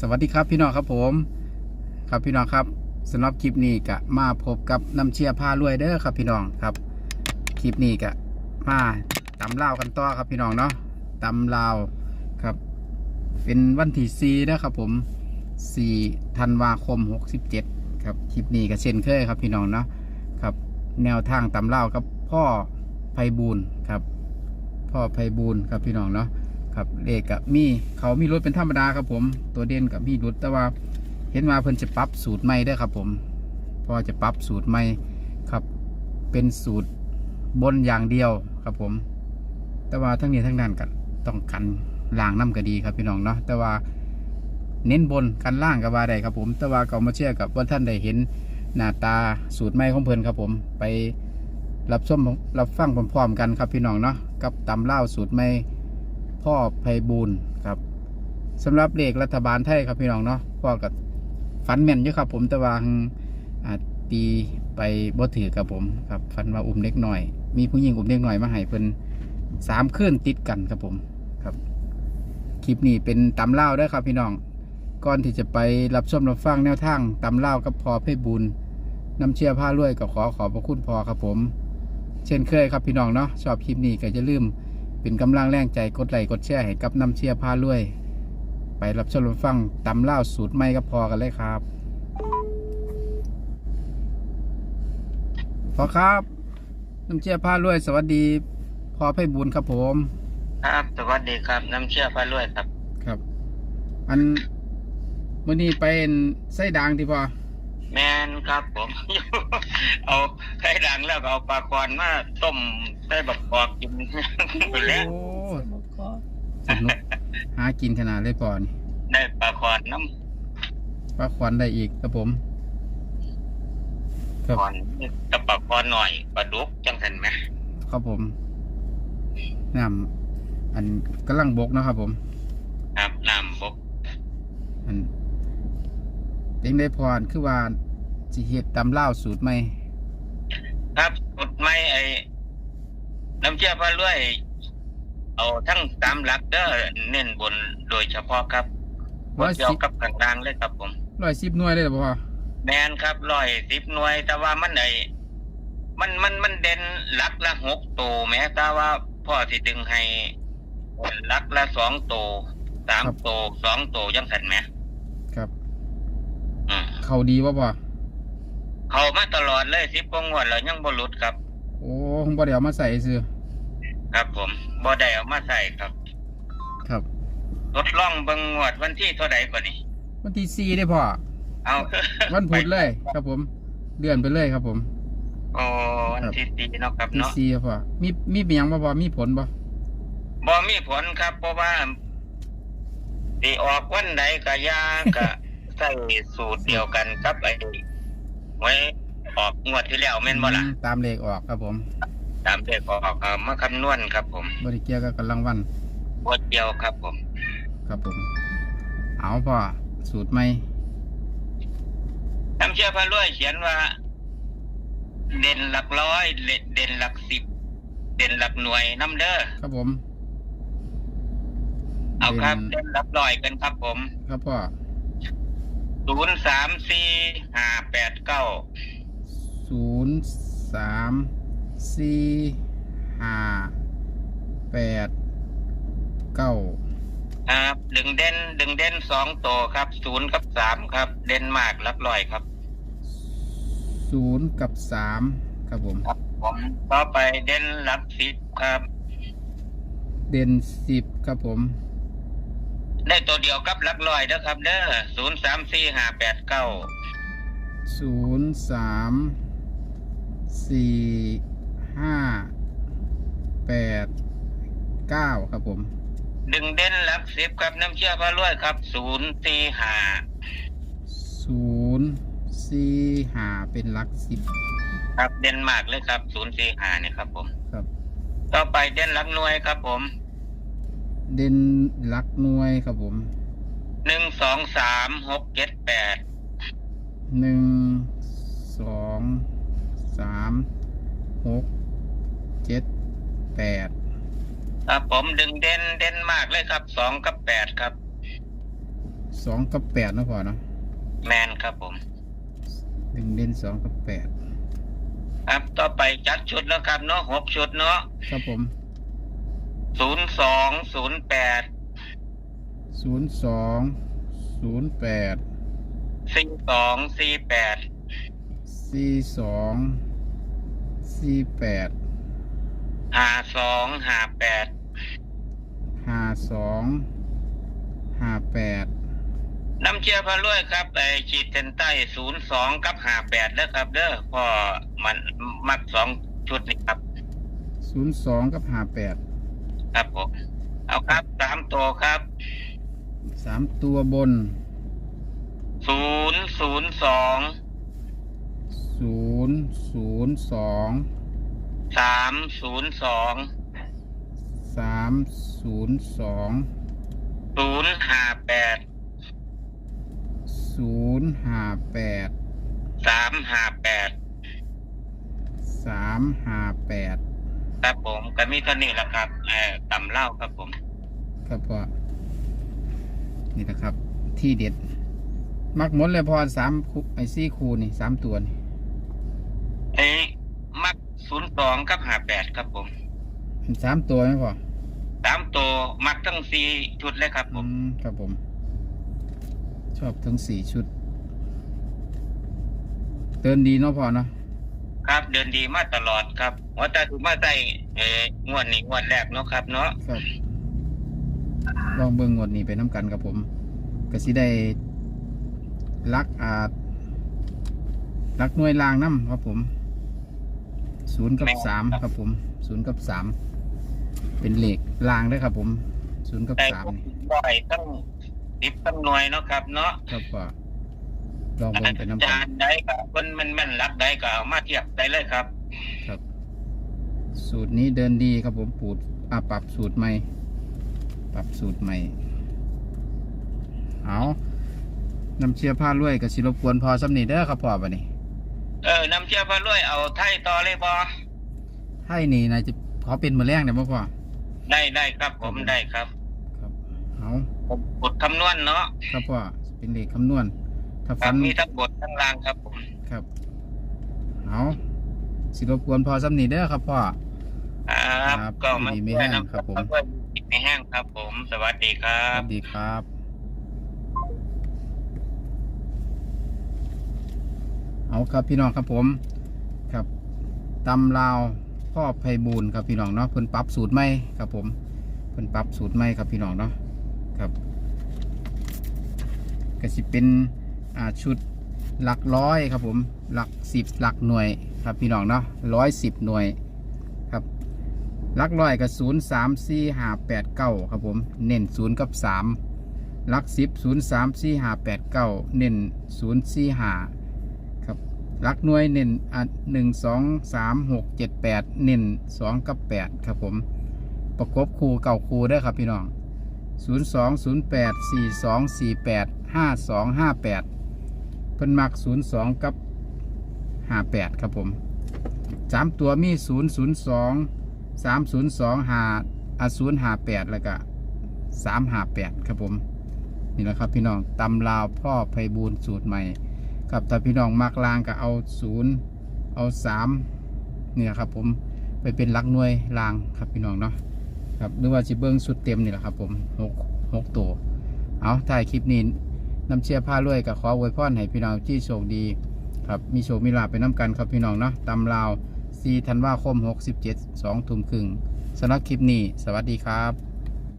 สวัสดีครับพี่น้องครับผม ครับพี่น้องครับสำหรับคลิปนี้ก็มาพบกับน้ำเชียร์ผ้ารวยเด้อครับพี่น้องครับคลิปนี้ก็มาตำลาวกันต่อครับพี่น้องเนาะตำลาวครับ เป็นวันที่สี่นะครับผม4ธันวาคม67ครับคลิปนี้ก็เช่นเคยครับพี่น้องเนาะครับ แนวทางตำลาวกับพ่อไพบูลครับ พ่อไพบูลครับพี่น้องเนาะ ครับเลขกับมีเขามีรถเป็นธรรมดาครับผม ตัวเด่นกับมีรถแต่ว่าเห็นว่าเพิ่นจะปรับสูตรใหม่เด้ครับผมพอจะปรับสูตรใหม่ครับ เป็นสูตรบนอย่างเดียวครับผม แต่ว่าทั้งนี้ทั้งนั้นกันต้องกันล่างน้ำก็ดีครับพี่น้องเนาะแต่ว่าเน้นบนกันล่างก็ว่าได้ครับผม แต่ว่าก็มาเชื่อกับว่าท่านได้เห็นหน้าตาสูตรใหม่ของเพิ่นครับผมไปรับชมรับฟังพร้อมๆกันครับพี่น้องเนาะกับตำเล่าสูตรใหม่ พ่อไพบูลครับสำหรับเลขรัฐบาลไทยครับพี่น้องเนาะพ่อกับฟันแม่นอยู่ครับ ผมแต่ว่าหั้งตีไปบ่ถือครับผมครับฟันว่าอุ้มเล็กหน่อย มีผู้หญิงอุ้มเล็กหน่อยมาให้เพิ่นสามคืนติดกันครับผมครับคลิปนี้เป็นตำเล่าด้อครับพี่น้องก่อนที่จะไปรับชมรับฟังแนวทางตำเล่ากับพอไพบูลย์น้ำเชื่อผ้ารวยก็ขอขอบพระคุณพอครับผม เช่นเคยครับพี่น้องเนาะชอบคลิปนี้ก็จะลืม เป็นกำลังแรงใจกดไลค์กดแชร์ให้กับน้ำเชียร์พาลุยไปรับชมรับฟังตำเล่าวสูตรใหม่ก็พอกันเลยครับพอครับน้ำเชียร์พาลุยสวัสดีพอไพบุญครับผม ครับสวัสดีครับ น้ำเชื่อพระรวยครับ ครับ อันมื่อนี้ไปไส้ดังที่พอแมนครับผม เอาไข่ดังแล้วก็เอาปลาคอนมาต้ม ใส่บักกอกกินไปแล้วโอ้สนุกหากินขนาดเลยพอนี่ได้ปลาคอนน้ปลาควันได้อีกครับผมำครับคอนกับปลาคอนหน่อยปลาดุกจังสันไหมครับผมน้ำอันกำลังบกเนาะครับผม ครับน้ำบกอันเต็งได้พรคือว่าสิเฮ็ดตำเล่าวสูตรใหม่ครับกดไม่ไอ้ น้ำเชื่อพระรวย เอาทั้งสามหลักเด้อเน้นบนโดยเฉพาะครับบร้อนยเกี่ยวสิบกับกลางล่างเลยครับผม ร้อยสิบหน่วยเลยเหรอพ่อแมนครับร้อยสิบหน่วย แต่ว่ามันไอมันมันมันเด่นหลักละหกตัวแม้แต่ว่าพ่อที่ดึงให้หลักละสองตัวสามตัวสองตัวยังสันไหมครับ อืม เขาดีวะพ่อเขามาตลอดเลยสิบกว่างวดแล้วยังบ่หลุดครับ โอ้ผมบ่ได้เอามาใส่ซื้อ ครับผมบ่ได้เอามาใส่ครับครับทดลองเบิ่งงวดวันที่เท่าใดก่อนนี่วันที่สี่ได้พ่อเอาวันพุธเลย ครับผมเลื่อนไปเลยครับผมโอ้วันที่สี่เนาะครับที่เนาะสี่ครับพ่อมีมีเป็นหยังบ่พ่อมีผลบ่บ่มีผลครับ เพราะว่าสิออกวันใดก็ยาก็ใส่สูตรเดียวกันกับไอ้ไว้ออกงวดที่แล้วแม่นบ่ล่ะอืมตามเลขออกครับผม ตามเด็กออกเอามาคำนวณครับผมบ่ได้เกี่ยวกับกำลังวันงวดเดียวครับผม ครับผม เอาพ่อสูตรใหม่น้ำเชื่อพระรวยเขียนว่า เด่นหลักร้อยเด่นหลักสิบ เด่นหลักหน่วยน้ำเด้อครับผมเอาครับเด่นเด่นหลักร้อยกันครับผม ครับพ่อศูนย์สามสี่ห้าแปดเก้าศูนย์สาม สี่ห้าแปดเก้าครับดึงเด่นดึงเด่นสองตัวครับศูนย์กับสามครับ เด่นมากหลักร้อยครับศูนย์กับสามครับผม ครับผมต่อไปเด่นหลักสิบครับ เด่นสิบครับผม ได้ตัวเดียวกับหลักร้อยเด้อครับเด้อศูนย์สามสี่ห้าแปดเก้าศูนย์สามสี่ ห้าแปดเก้าครับผม ดึงเด่นหลักสิบครับน้ำเชื่อพระรวยครับศูนย์สี่ห้าศูนย์สี่ห้าเป็นหลักสิบครับเด่นมากเลยครับศูนย์สี่ห้าเนี่ยครับผม ครับ ต่อไปเด่นหลักหน่วยครับผม เด่นหลักหน่วยครับผมหนึ่งสองสามหกเจ็ดแปดหนึ่งสองสามหก เจ็ดแปดครับผมดึงเด่นเด่นมากเลยครับสองกับแปดครับ สองกับแปดเนาะพ่อเนาะแมนครับผมหนึ่งเด่นสองกับแปดครับต่อไปจัดชุดแล้วครับเนาะหกชุดเนาะครับผมศูนย์สองศูนย์แปดศูนย์สองศูนย์แปดสี่สองสี่แปดสี่สองสี่แปด ห้าสองห้าแปดห้าสองห้าแปดน้ำเชียร์พารวยครับไอขีดเส้นใต้ศูนย์สองกับห้าแปดแล้วครับ เด้อพ่อมันมักสองชุดนี่ครับศูนย์สองกับห้าแปดครับผมเอาครับสามตัวครับสามตัวบนศูนย์ศูนย์สองศูนย์ศูนย์สอง สามศูนย์สองสามศูนย์สองศูนย์ห้าแปดศูนย์ห้าแปดสามห้าแปดสามห้าแปดครับผมก็มีเท่านี้แหละครับเอ่อตำเล่าครับผมครับพ่อนี่นะครับ ที่เด็ด มักหมดเลยพอสามคูไอซี่คูนี่สามตัวนี่ เอ้ยมัก ศูนย์สองกับห้าแปดครับผมเป็นสามตัวไหมพ่อสามตัวมักทั้งสี่ชุดเลยครับผอืม มครับผม ชอบทั้งสี่ชุด เตือนดีเนาะพ่อเนาะครับเดินดีมาตลอดครับว่าแต่ถูกมาใส่เอ่องวดนี้งวดแรกเนาะครับ เนาะครับลองเบิ่งงวดนี้ไปน้ำกันครับผมก็สิได้ลักอาจลักหน่วยรางน้ำครับผม ศูนย์กับสามครับผมศูนย์กับสามเป็นเหล็กรางด้วยครับผมศูนย์กับแต่สามผมนี่บ่อยตั้งสิบตั้งหน่วยเนาะครับ เนาะครับว่าลองเบิ่งไปน้ำกัจานนได้กับคนมันแม่นรักได้ก็เอามาเทียบได้เลยครับครับสูตรนี้เดินดีครับผมปูดอ่าปรับสูตรใหม่ ปรับสูตรใหม่ เอาน้ำเชียร์ผ้าลวยกับสิรบกวนพอสำนีเด้อครับพ่อบันนี้ เออน้ำเชื่อพระรวยเอาไทยต่อเลยบอให้นี่นายจะขอเป็นมือแรงเนี่ยบ่พ่อได้ได้ครับผมได้ครับครับเอาผมบทคำนวณเนาะครับพ่อเป็นเลขคำนวณ ถ้าครัฟับนมีทั้งบททั้งรางครับผมครับเอาสิรบกวนพอสำนีเด้อครับพ่อ ครับ ครับก็มาดีไม่ช่วยแห้งน้ำครับผมช่วยไม่แห้งครับผม สวัสดีครัสบ วัสดีครับ เอาครับพี่น้องครับผมครับตำลาวพ่อไพบูลครับพี่น้องเนาะเพิ่นปรับสูตรใหม่ครับผมเพิ่นปรับสูตรใหม่ครับพี่น้องเนาะครับก็สิเป็นชุดหลักร้อยครับผมหลักสิบหลักหน่วยครับพี่น้องเนาะร้อยสิบหน่วยครับหลักร้อยกับศูนย์สามสี่ห้าแปดเก้าครับผมเน้นศูนย์กับสามหลักสิบศูนย์สามสี่ห้าแปดเก้าเน้นศูนย์สี่ห้า ลักหน่วยเน้นอะหนึ่งสองสามหกเจ็ดแปดเน้นสองกับแปดครับผม ประกบคูเก่าคูได้ครับพี่น้องศูนย์สองศูนย์แปดสี่สองสี่แปดห้าสองห้าแปดเพิ่นมักศูนย์สองกับห้าแปดครับผมสามตัวมีศูนย์ศูนย์สองสามศูนย์สองห้าอะศูนย์ห้าแปดแล้วก็สามห้าแปดครับผม นี่แหละครับพี่น้องตำลาวพ่อไพบูลสูตรใหม่ ครับถ้าพี่น้องมักลางก็เอาศูนย์เอาสามเนี่ยครับผมไปเป็นลักหน่วยลางครับพี่น้องเนาะครับหรือว่าจิเบิ้งสุดเต็มนี่แหละครับผมหกหกตัวเอาถ่ายคลิปนี้น้ำเชียร์ผ้ารวยกับขออวยพรให้พี่น้องที่โชคดี ครับมีโชคมีลาภไปน้ำกันครับพี่น้องเนาะตำลาว4ธันวาคม 67 2ทุ่มครึ่งสำหรับคลิปนี้ สวัสดีครับ